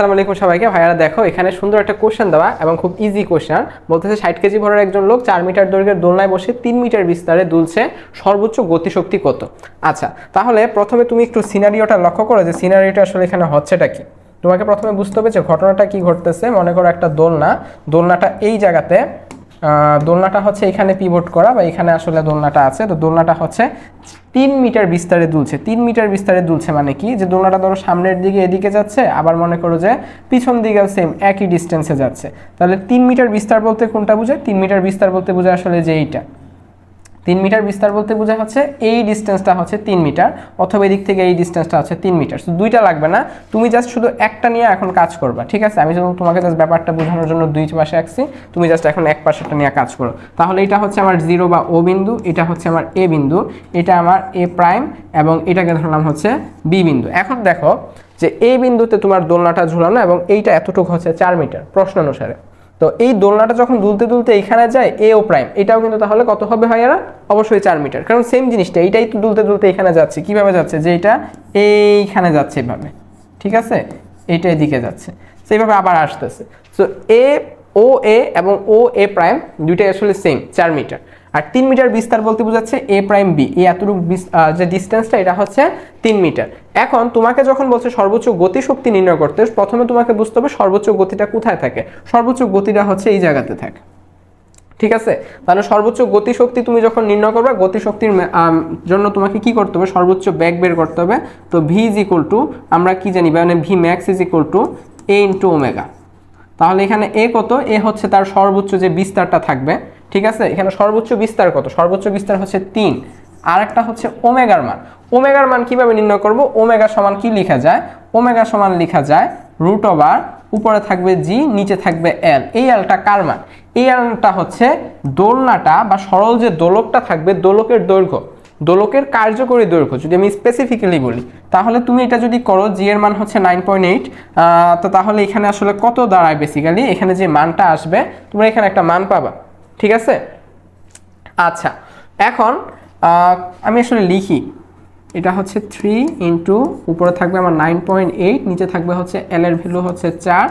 আসসালামু আলাইকুম সবাইকে। ভাইয়ারা, দেখো, এখানে সুন্দর একটা কোশ্চেন দেওয়া এবং খুব ইজি কোশ্চেন বলতেছে ষাট কেজি ভরের একজন লোক চার মিটার দৈর্ঘ্যের দোলনায় বসে তিন মিটার বিস্তারে দুলছে সর্বোচ্চ গতিশক্তি কত? আচ্ছা তাহলে প্রথমে তুমি একটু সিনারিওটা লক্ষ্য করো যে সিনারিওটা আসলে এখানে হচ্ছেটা কি। তোমাকে প্রথমে বুঝতে হবে যে ঘটনাটা কি ঘটতেছে। মনে করো একটা দোলনা, দোলনাটা এই জায়গাতে দোলনাটা হচ্ছে এখানে পিভট করা বা এখানে আসলে দোলনাটা আছে। তো দোলনাটা হচ্ছে তিন মিটার বিস্তারে দুলছে। তিন মিটার বিস্তারে দুলছে মানে কি? যে দোলনাটা ধরো সামনের দিকে এদিকে যাচ্ছে, আবার মনে করো যে পিছন দিকেও সেম একই ডিস্টেন্সে যাচ্ছে। তাহলে তিন মিটার বিস্তার বলতে কোনটা বোঝায়? তিন মিটার বিস্তার বলতে বোঝায় আসলে যে এইটা। তিন মিটার বিস্তার বলতে বোঝা হচ্ছে এই ডিস্টেন্সটা হচ্ছে তিন মিটার অথবা এদিক থেকে এই ডিস্টেন্সটা হচ্ছে তিন মিটার। তো দুইটা লাগবে না। তুমি জাস্ট শুধু একটা নিয়ে এখন কাজ করবা, ঠিক আছে? আমি যখন তোমাকে জাস্ট ব্যাপারটা বোঝানোর জন্য দুই পাশে আঁকছি। তুমি জাস্ট এখন এক পাশেরটা নিয়ে কাজ করো। তাহলে এটা হচ্ছে আমার জিরো বা ও বিন্দু, এটা হচ্ছে আমার এ বিন্দু, এটা আমার এ প্রাইম এবং এটাকে ধরলাম হচ্ছে বি বিন্দু। এখন দেখো যে এই বিন্দুতে তোমার দোলনাটা ঝুলানো এবং এইটা এতটুকু হচ্ছে চার মিটার প্রশ্ন অনুসারে। তো এই দোলনাটা যখন দুলতে দুলতে এখানে যায় এ ও প্রাইম এটাও কিন্তু তাহলে কত হবে হয় এরা? অবশ্যই চার মিটার কারণ সেম জিনিসটা, এইটাই তো দুলতে দুলতে এখানে যাচ্ছে। কীভাবে যাচ্ছে? যে এটা এইখানে যাচ্ছে এভাবে, ঠিক আছে? এইটা এদিকে যাচ্ছে। তো এইভাবে আবার আসতেছে। সো এ ও এ এবং ও এ প্রাইম দুইটাই আসলে সেম চার মিটার আর তিন মিটার বিস্তার বলতে বোঝাচ্ছে এ প্রাইম বি এই এতটুকু যে ডিস্টেন্সটা এটা হচ্ছে তিন মিটার। এখন তোমাকে যখন বলছে সর্বোচ্চ গতিশক্তি নির্ণয় করতে, প্রথমে তোমাকে বুঝতে হবে সর্বোচ্চ গতিটা কোথায় থাকে। সর্বোচ্চ গতিটা হচ্ছে এই জায়গাতে থাকে। ঠিক আছে? তাহলে সর্বোচ্চ গতিশক্তি তুমি যখন নির্ণয় করবে, গতিশক্তির জন্য তোমাকে কি করতে হবে? সর্বোচ্চ ব্যাগ বের করতে হবে। তো ভি ইজ ইকুয়াল টু আমরা কি জানি? মানে V max is equal to A into omega তাহলে এখানে এ কত? এ হচ্ছে তার সর্বোচ্চ যে বিস্তারটা থাকবে, ঠিক আছে? এখানে সর্বোচ্চ বিস্তার কত? সর্বোচ্চ বিস্তার হচ্ছে তিন। আর একটা হচ্ছে ওমেগার মান। ওমেগার মান কীভাবে নির্ণয় করব? ওমেগা সমান কি লেখা যায়? ওমেগা সমান লেখা যায় রুট ওভার উপরে থাকবে জি, নিচে থাকবে এল। এই এলটা কার মান? এই এলটা হচ্ছে দোলনাটা বা সরল যে দোলকটা থাকবে, দোলকের দৈর্ঘ্য। দোলকের কার্যকরী দৈর্ঘ্য, যদি আমি স্পেসিফিক্যালি বলি, তাহলে তুমি এটা যদি করো জি এর মান হচ্ছে নাইন পয়েন্ট এইট তো তাহলে এখানে আসলে কত দাঁড়ায় বেসিক্যালি এখানে যে মানটা আসবে, তোমরা এখানে একটা মান পাবা, ঠিক আছে? আচ্ছা এখন আমি আসলে লিখি, এটা হচ্ছে থ্রি ইন্টু উপরে থাকবে আমার নাইন পয়েন্ট এইট নিচে থাকবে হচ্ছে এল এর ভ্যালু হচ্ছে চার,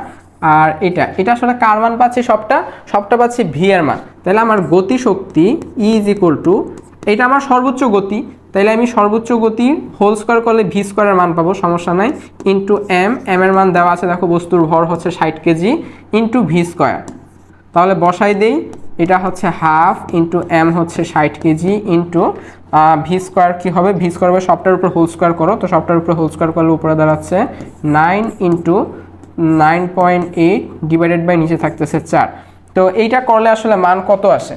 আর এটা এটা আসলে কার মান পাচ্ছি সবটা? সবটা পাচ্ছি ভি এর মান। তাহলে আমার গতি শক্তি ইজ ইকুয়াল টু এটা আমার সর্বোচ্চ গতি। তাইলে আমি সর্বোচ্চ গতি হোল স্কোয়ার করলে ভি স্কোয়ারের মান পাবো, সমস্যা নাই। ইন্টু এম এম এর মান দেওয়া আছে, দেখো বস্তুর ভর হচ্ছে ষাট কেজি ইন্টু ভি স্কোয়ার তাহলে বসাই দেই, এটা হচ্ছে হাফ ইন্টু এম হচ্ছে ষাট কেজি ইন্টু ভি স্কোয়ার কী হবে? ভি স্কোয়ার হবে সবটার উপর হোল স্কোয়ার করো, তো সবটার উপরে হোল স্কোয়ার করলে উপরে দাঁড়াচ্ছে nine into nine point eight divided by নিচে থাকতেছে চার। তো এইটা করলে আসলে মান কত আসে?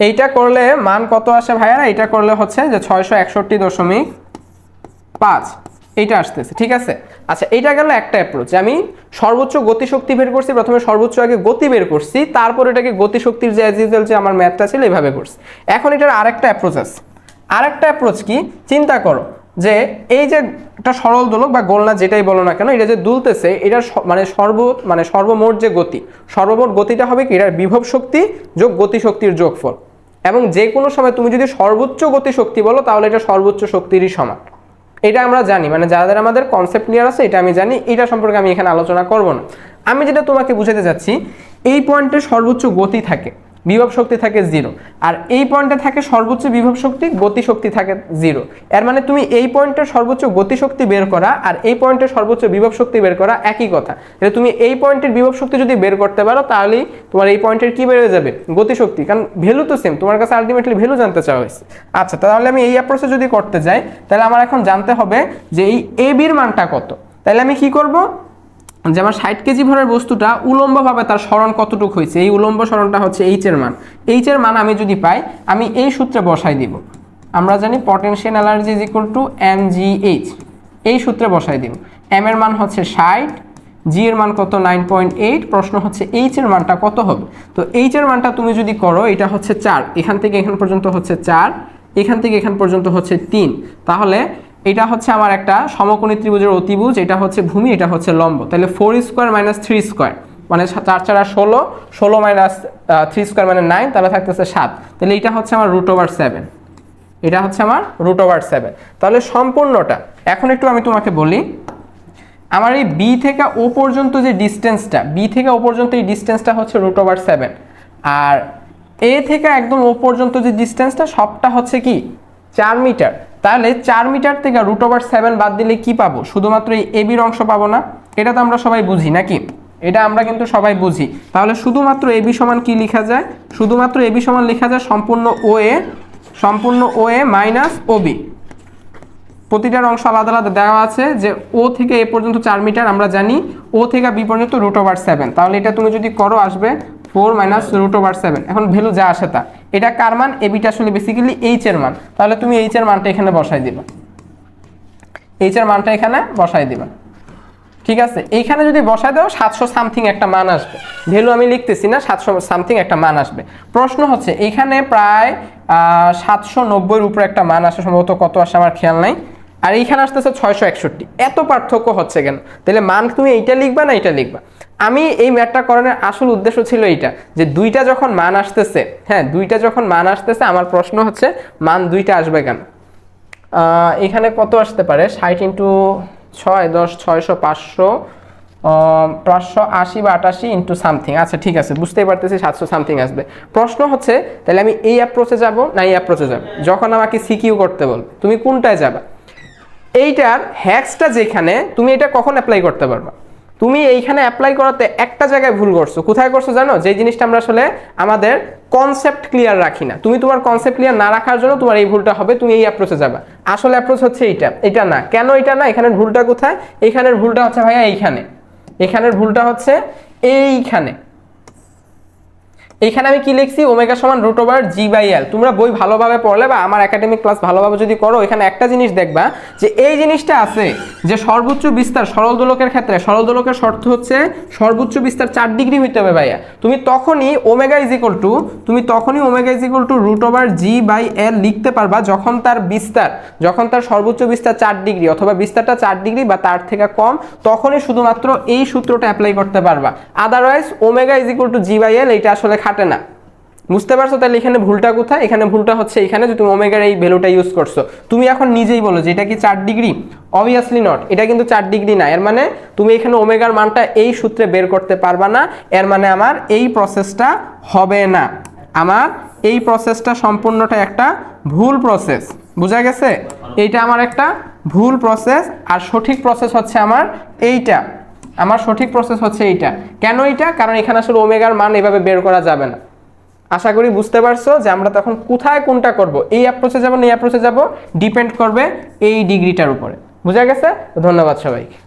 এইটা করলে মান কত আসে ভাইয়ারা? এটা করলে হচ্ছে যে ছয়শো একষট্টি দশমিক পাঁচ। এইটা আসতেছে, ঠিক আছে? আচ্ছা এটা গেল একটা অ্যাপ্রোচ আমি সর্বোচ্চ গতিশক্তি বের করছি, প্রথমে সর্বোচ্চ আগে গতি বের করছি, তারপর এটাকে গতিশক্তির যে অ্যাজ ইউজুয়াল যে আমার ম্যাথটা ছিল এইভাবে করছি। এখন এটার আরেকটা অ্যাপ্রোচ আছে। আরেকটা অ্যাপ্রোচ কি? চিন্তা করো যে এই যে একটা সরল দোলক বা গোলনা যেটাই বলো না কেন, এটা যে দুলতেছে, এটার মানে সর্ব মানে সর্বমোট যে গতি, সর্বমোট গতিটা হবে কি? এটার বিভব শক্তি যোগ গতিশক্তির যোগফল। এবং যে কোনো সময় তুমি যদি সর্বোচ্চ গতিশক্তি বলো, তাহলে এটা সর্বোচ্চ শক্তিরই সমান। এটা আমরা জানি মানে যাদের আমাদের কনসেপ্ট ক্লিয়ার আছে, এটা আমি জানি, এটা সম্পর্কে আমি এখানে আলোচনা করব না। আমি যেটা তোমাকে বুঝাতে যাচ্ছি এই পয়েন্টে সর্বোচ্চ গতি থাকে। বিভব শক্তি থাকে জিরো আর এই পয়েন্টে থাকে সর্বোচ্চ বিভব শক্তি, গতি শক্তি থাকে জিরো এর মানে তুমি এই পয়েন্টের সর্বোচ্চ গতি শক্তি বের করা আর এই পয়েন্টের সর্বোচ্চ বিভব শক্তি বের করা একই কথা। এটা তুমি এই পয়েন্টের বিভব শক্তি যদি বের করতে পারো, তাহলেই তোমার এই পয়েন্টের কি বেড়ে যাবে? গতি শক্তি। কারণ ভ্যালু তো সেম তোমার কাছে আলটিমেটলি ভ্যালু জানতে চাওয়া হয়েছে। আচ্ছা তাহলে আমি এই অ্যাপ্রোচে যদি করতে যাই, তাহলে আমার এখন জানতে হবে যে এই এ বির মানটা কত। তাহলে আমি কি করব? যে আমার ষাট কেজি ভরের বস্তুটা উলম্বভাবে তার স্মরণ কতটুকু হয়েছে? এই উলম্ব স্মরণটা হচ্ছে এইচ এর মান। এইচ এর মান আমি যদি পাই, আমি এই সূত্রে বসাই দিব। আমরা জানি potential energy is equal to M G H এই সূত্রে বসাই দিব। এম এর মান হচ্ছে ষাট জি এর মান কত? নাইন পয়েন্ট এইট প্রশ্ন হচ্ছে এইচ এর মানটা কত হবে? তো এইচ এর মানটা তুমি যদি করো, এটা হচ্ছে চার। এখান থেকে এখান পর্যন্ত হচ্ছে চার। এখান থেকে এখান পর্যন্ত হচ্ছে তিন। তাহলে এটা হচ্ছে আমার একটা সমকোণী ত্রিভুজের অতিভুজ, এটা হচ্ছে ভূমি, এটা হচ্ছে লম্ব। তাহলে four square minus three square মানে চার চার আর ষোলো ষোলো মাইনাস থ্রি স্কোয়ার মানে নাইন তাহলে থাকতেছে সাত। তাহলে এটা হচ্ছে আমার রুট ওভার সেভেন এটা হচ্ছে আমার রুট ওভার সেভেন তাহলে সম্পূর্ণটা, এখন একটু আমি তোমাকে বলি, আমার এই বি থেকে ও পর্যন্ত যে ডিস্টেন্সটা বি থেকে ও পর্যন্ত এই ডিস্টেন্সটা হচ্ছে রুট ওভার সেভেন আর এ থেকে একদম ও পর্যন্ত যে ডিস্টেন্সটা সবটা হচ্ছে কি? চার মিটার তাহলে চার মিটার থেকে রুট ওভার সেভেন বাদ দিলে কি পাবো? শুধুমাত্র এই এবির অংশ পাবো না? এটা তো আমরা সবাই বুঝি, নাকি? এটা আমরা কিন্তু সবাই বুঝি। তাহলে শুধুমাত্র এবি সমান কি লেখা যায়? শুধুমাত্র এবি সমান লেখা যায় সম্পূর্ণ ও এ সম্পূর্ণ ও এ মাইনাস ওবি প্রতিটার অংশ আলাদা আলাদা দেওয়া আছে যে ও থেকে এ পর্যন্ত চার মিটার আমরা জানি ও থেকে বি পর্যন্ত রুট ওভার সেভেন তাহলে এটা তুমি যদি করো, আসবে four minus root over seven. এখন ভ্যালু যা আসে তা। এটা কার মান? এবিটা আসলে বেসিক্যালি এইচ এর মান। তাহলে তুমি এইচ এর মানটা এখানে বসাই দিবা। এইচ এর মানটা এখানে বসাই দিবা। ঠিক আছে? এইখানে যদি বসায় দাও, সাতশো সামথিং একটা মান আসবে। ভ্যালু আমি লিখতেছি না, সাতশো সামথিং একটা মান আসবে। প্রশ্ন হচ্ছে এইখানে প্রায় সাতশো নব্বইয়ের উপরে একটা মান আসে, সম্ভবত কত আসে আমার খেয়াল নাই। আর এইখানে আসতেছে ছয়শো একষট্টি। এত পার্থক্য হচ্ছে কেন? তাহলে মান তুমি এইটা লিখবা না এটা লিখবা? আমি এই ম্যাটটা করানোর আসল উদ্দেশ্য ছিল এইটা, যে দুইটা যখন মান আসতেছে হ্যাঁ দুইটা যখন মান আসতেছে, আমার প্রশ্ন হচ্ছে, মান দুইটা আসবে কেন? এখানে কত আসতে পারে? ষাট ইন্টু ছয়, দশ, ছয়শো, পাঁচশো পাঁচশো আশি বা আটাশি ইন্টু সামথিং। আচ্ছা ঠিক আছে, বুঝতেই পারতেছি সাতশো সামথিং আসবে। প্রশ্ন হচ্ছে, তাহলে আমি এই অ্যাপ্রোচে যাব না এই অ্যাপ্রোচে যাব? যখন আমাকে সিকিউ করতে বলবে, তুমি কোনটায় যাবা? এইটার হ্যাক্সটা যেখানে, তুমি এটা কখন অ্যাপ্লাই করতে পারবা? তুমি এইখানে অ্যাপ্লাই করাতে একটা জায়গায় ভুল করছ। কোথায় করছ জানো? যে জিনিসটা আমরা আসলে আমাদের কনসেপ্ট ক্লিয়ার রাখি না। তুমি তোমার কনসেপ্ট ক্লিয়ার না রাখার জন্য তোমার এই ভুলটা হবে, তুমি এই অ্যাপ্রোচে যাবা। আসলে অ্যাপ্রোচ হচ্ছে এইটা। এটা না। কেন এটা না? এখানের ভুলটা কোথায়? এখানের ভুলটা হচ্ছে ভাইয়া এইখানে। এখানের ভুলটা হচ্ছে এইখানে। এইখানে আমি কি লিখছি? ওমেগা সমান root over G by L. তোমরা বই ভালোভাবে পড়লে বা আমার একাডেমিক ক্লাস ভালোভাবে যদি করো, এখানে একটা জিনিস দেখবা যে এই জিনিসটা আছে যে সর্বোচ্চ বিস্তার সরল দোলকের ক্ষেত্রে, সরল দোলকের শর্ত হচ্ছে সর্বোচ্চ বিস্তার চার ডিগ্রি হইতে হবে ভাইয়া। তুমি তখনই ওমেগা ইজ ইকুয়াল টু তুমি তখনই omega is equal to root over G by L লিখতে পারবা যখন তার বিস্তার, যখন তার সর্বোচ্চ বিস্তার চার ডিগ্রি অথবা বিস্তারটা চার ডিগ্রি বা তার থেকে কম, তখনই শুধুমাত্র এই সূত্রটা অ্যাপ্লাই করতে পারবা। Otherwise omega is equal to G by L এটা আসলে খাটে না। বুঝতে পারছ? তাহলে এখানে ভুলটা কোথায়? এখানে ভুলটা হচ্ছে এখানে যে তুমি ওমেগার এই ভ্যালুটা ইউজ করছ। তুমি এখন নিজেই বলো যে এটা কি চার ডিগ্রি? অবভিয়াসলি নট এটা কিন্তু চার ডিগ্রি না। এর মানে তুমি এখানে ওমেগার মানটা এই সূত্রে বের করতে পারবা না। এর মানে আমার এই প্রসেসটা হবে না। আমার এই প্রসেসটা সম্পূর্ণটা একটা ভুল প্রসেস বুঝা গেছে? এইটা আমার একটা ভুল প্রসেস আর সঠিক প্রসেস হচ্ছে আমার এইটা। আমার সঠিক প্রসেস হচ্ছে এইটা। কেন এইটা? কারণ এখানে আসলে ওমেগার মান এভাবে বের করা যাবে না। আশা করি বুঝতে পারছ যে আমরা তখন কোথায় কোনটা করব। এই অ্যাপ্রোচে যাব না এই অ্যাপ্রোচে যাব ডিপেন্ড করবে এই ডিগ্রিটার উপরে। বুঝা গেছে? ধন্যবাদ সবাইকে।